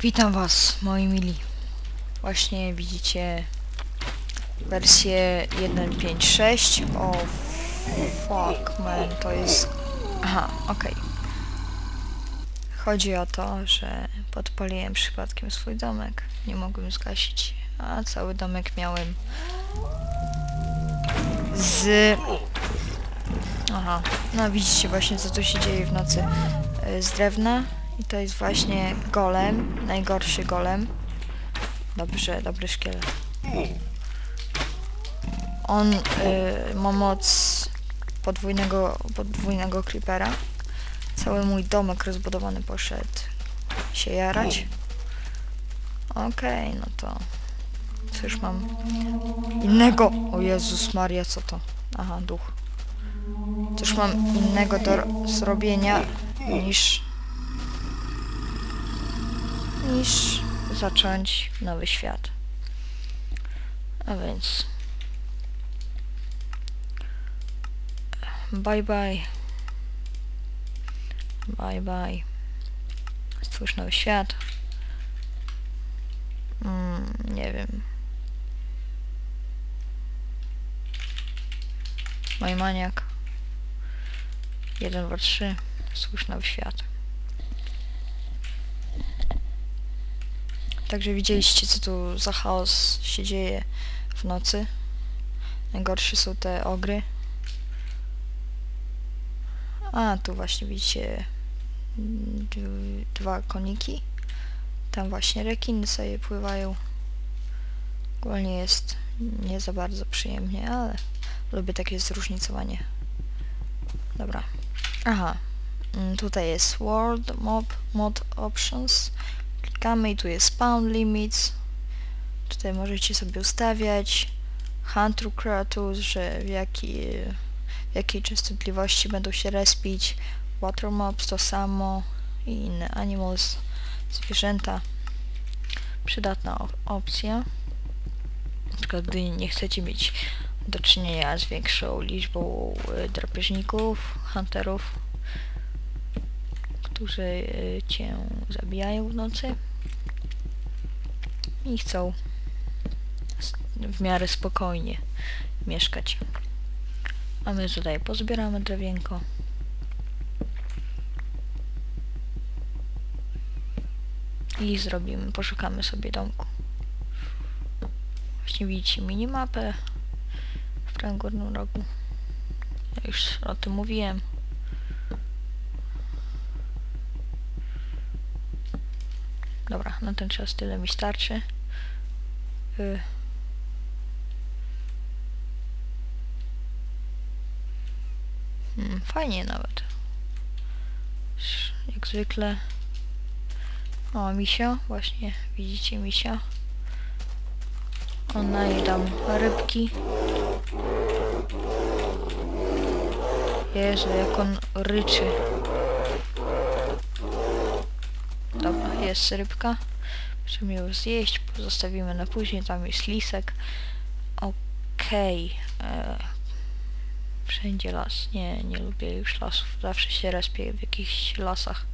Witam was, moi mili. Właśnie widzicie wersję 1.5.6. O fuck man, to jest... Aha, okej. Chodzi o to, że podpaliłem przypadkiem swój domek. Nie mogłem zgasić, a cały domek miałem z... Aha, no widzicie właśnie co tu się dzieje w nocy. Y, Z drewna i to jest właśnie golem, najgorszy golem. Dobrze, dobry szkielet. On y, ma moc podwójnego, podwójnego creepera. Cały mój domek rozbudowany poszedł się jarać. Okej, no to cóż mam innego. O Jezus Maria, co to? Aha, duch. Cóż mam innego do ro- zrobienia niż niż zacząć nowy świat. A więc bye bye. Bye bye. Stwórz nowy świat. Mm, nie wiem. Majmaniak. 1, 2, 3 stwórz świat Także widzieliście co tu za chaos się dzieje w nocy. Najgorsze są te ogry. A, tu właśnie widzicie mm, dwa koniki. Tam właśnie rekiny sobie pływają. Ogólnie jest nie za bardzo przyjemnie, ale lubię takie zróżnicowanie. Dobra. Aha. Mm, Tutaj jest World Mob Mod Options klikamy i tu jest spawn limits. Tutaj możecie sobie ustawiać hunt creatures, że w, jaki, w jakiej częstotliwości będą się respić. Water mobs to samo i inne. Animals, zwierzęta. Przydatna op- opcja. Na przykład gdy nie chcecie mieć do czynienia z większą liczbą y, drapieżników, hunterów którzy y, cię zabijają w nocy i chcą w miarę spokojnie mieszkać. A my tutaj pozbieramy drewienko. I zrobimy, poszukamy sobie domku. Właśnie widzicie minimapę w prawym górnym rogu. Ja już o tym mówiłem. Dobra, na ten czas tyle mi starczy. Y. Hmm, fajnie nawet. Jak zwykle. O, misio, właśnie widzicie misia. Ona je tam rybki. Jezu, jak on ryczy. Dobra, jest rybka. Możemy ją zjeść, pozostawimy na później, tam jest lisek. Okej. e, Wszędzie las. Nie, nie lubię już lasów. Zawsze się respię w jakichś lasach.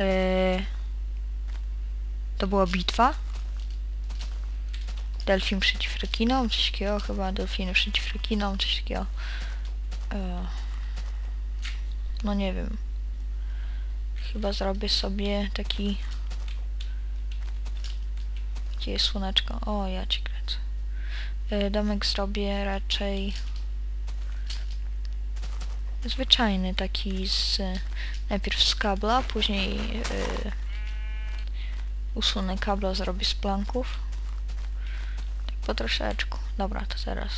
E, to była bitwa? Delfin przeciw rekinom, coś takiego chyba, delfiny przeciw rekinom, coś takiego. E, no nie wiem. Chyba zrobię sobie taki... Gdzie jest słoneczko? O, ja cię kręcę. Y, Domek zrobię raczej... Zwyczajny, taki z... Najpierw z kabla, później... y, usunę kabla, zrobię z planków. Tak po troszeczku. Dobra, to teraz...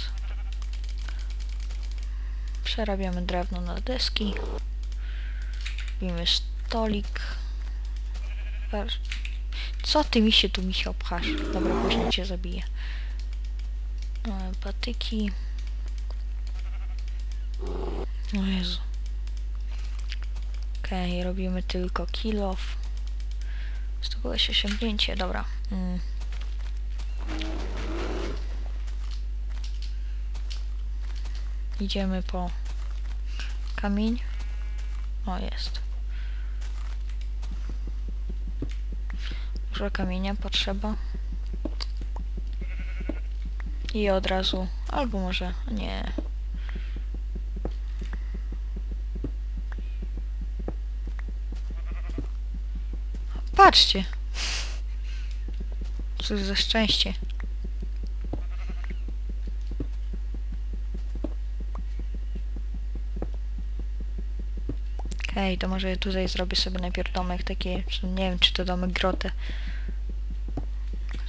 Przerabiamy drewno na deski. Robimy stolik. Co ty mi się tu mi się obchasz? Dobra, później cię zabiję. E, Patyki. O Jezu. Okej, robimy tylko kill off. Zdobyłeś osiągnięcie, dobra. Mm. Idziemy po kamień. O, jest. Dużo kamienia potrzeba. I od razu, albo może nie. Patrzcie. Cóż za szczęście. Okej, to może tutaj zrobię sobie najpierw domek taki, nie wiem czy to domek grotę.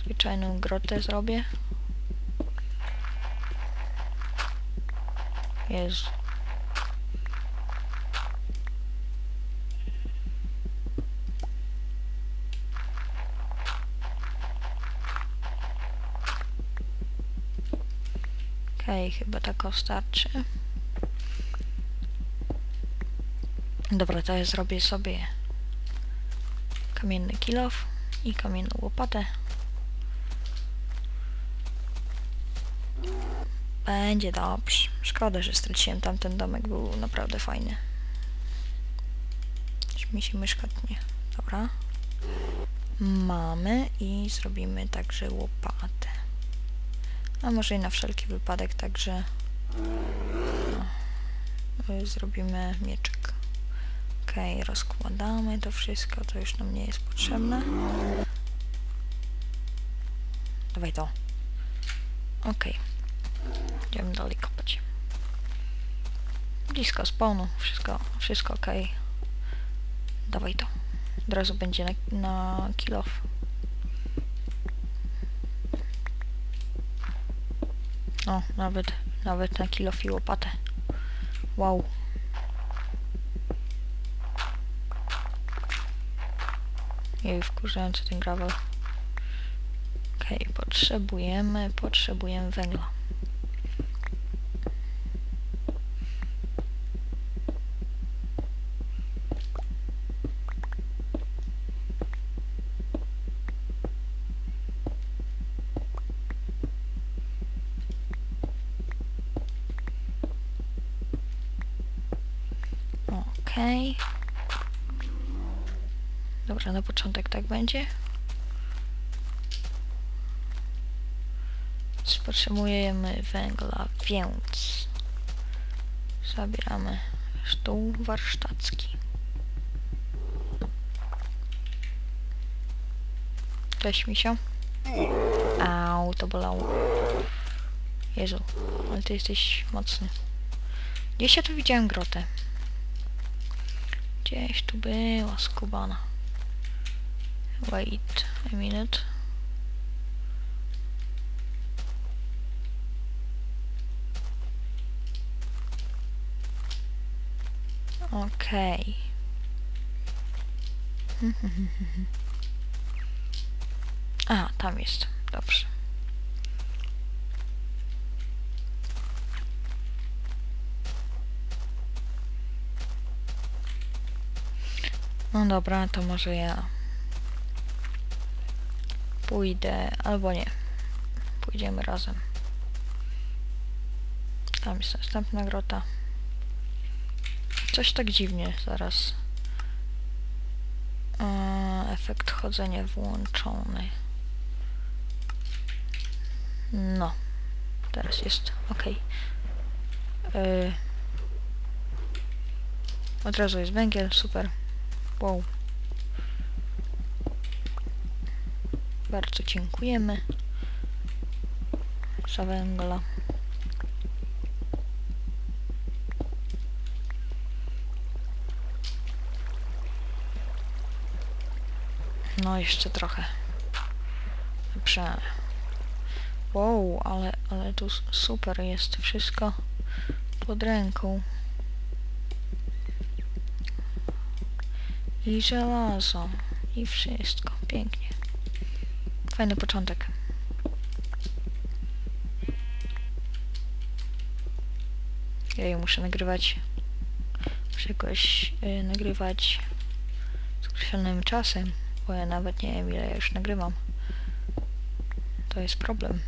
Zwyczajną grotę zrobię. Jezu. Okej, chyba tak starczy. Dobra, to ja zrobię sobie kamienny kilof i kamienną łopatę. Będzie dobrze. Szkoda, że straciłem tamten domek, był naprawdę fajny. Czy mi się myszka tnie. Dobra. Mamy i zrobimy także łopatę. A może i na wszelki wypadek także no, zrobimy mieczyk. Rozkładamy to wszystko, to już nam nie jest potrzebne. Dawaj to. Okej. Idziemy dalej kopać. Blisko spawnu, wszystko, wszystko ok. Dawaj to. Od razu będzie na, na kill off. O, nawet, nawet na kill off i łopatę. Wow. Jej, wkurzający ten gravel. Okej, okay, potrzebujemy, potrzebujemy węgla. Okej. Okay. Dobra, na początek tak będzie. Potrzebujemy węgla, więc zabieramy stół warsztacki. Cześć, misio. Au, to bolało. Jezu, ale ty jesteś mocny. Gdzieś ja tu widziałem grotę. Gdzieś tu była skubana. Wait a minute. Okay. A, ah, tam jest. Dobrze. No dobra, to może ja pójdę, albo nie. Pójdziemy razem. Tam jest następna grota. Coś tak dziwnie zaraz. Efekt chodzenia włączony. No. Teraz jest ok. Od razu jest węgiel, super. Wow. Bardzo dziękujemy za węgla. No jeszcze trochę. Dobrze. Wow, ale, ale tu super jest wszystko pod ręką. I żelazo. I wszystko. Pięknie. Fajny początek. Ja muszę nagrywać. Muszę jakoś y, nagrywać z określonym czasem, bo ja nawet nie wiem ile ja już nagrywam. To jest problem.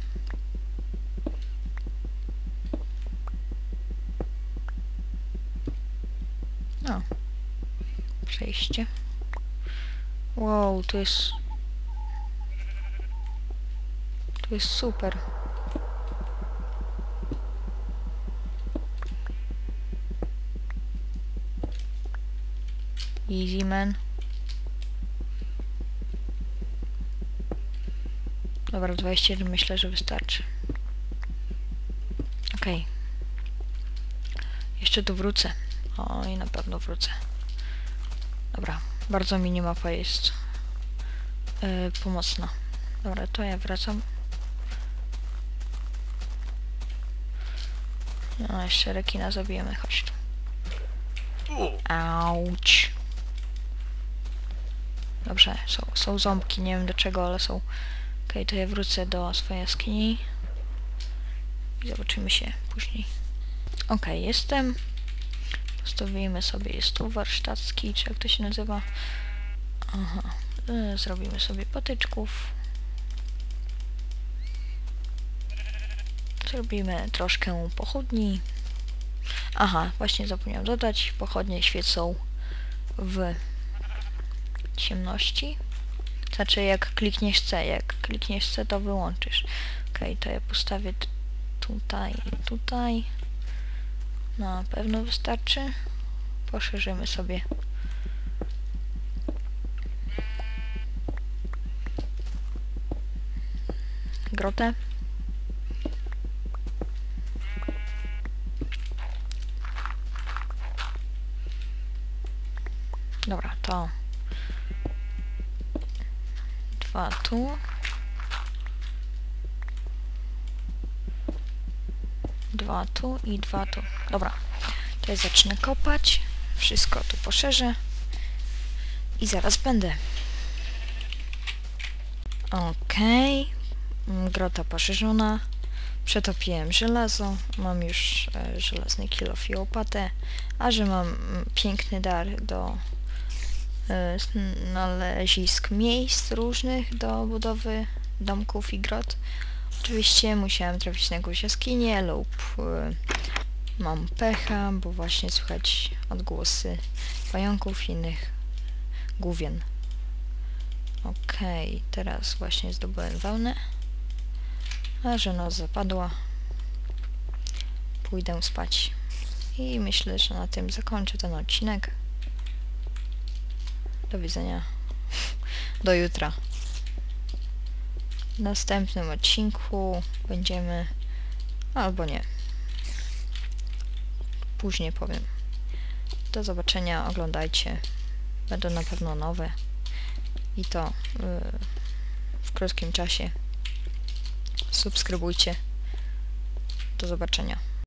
No. przejście. Wow, to jest... To jest super. Easy man. Dobra, 21 myślę, że wystarczy. Okej. Jeszcze tu wrócę. O, i na pewno wrócę. Dobra, bardzo minimapa jest yy, pomocna. Dobra, to ja wracam. No, jeszcze rekina zabijemy, chodź tu. Auć. Dobrze, są, są ząbki, nie wiem do czego, ale są. Okej, to ja wrócę do swojej jaskini. I zobaczymy się później. Okej, jestem. Postawimy sobie, jest tu warsztacki, czy jak to się nazywa. Aha, y, zrobimy sobie patyczków. Zrobimy troszkę pochodni. Aha, właśnie zapomniałem dodać, pochodnie świecą w ciemności. Znaczy jak klikniesz C, jak klikniesz C to wyłączysz. Okej, to ja postawię tutaj tutaj. Na pewno wystarczy. Poszerzymy sobie. Grotę. Tu i dwa tu. Dobra, to zacznę kopać. Wszystko tu poszerzę. I zaraz będę. Okej. Mm, Grota poszerzona. Przetopiłem żelazo. Mam już e, żelazny kilof i łopatę. A że mam mm, piękny dar do e, znalezisk miejsc różnych do budowy domków i grot. Oczywiście musiałem trafić na jakąś jaskinię lub e, mam pecha, bo właśnie słychać odgłosy pająków i innych główien. Okej, teraz właśnie zdobyłem wełnę. A że zapadła, pójdę spać. I myślę, że na tym zakończę ten odcinek. Do widzenia. Do jutra. W następnym odcinku będziemy... Albo nie. Później powiem. Do zobaczenia, oglądajcie. Będą na pewno nowe. I to yy, w krótkim czasie. Subskrybujcie. Do zobaczenia.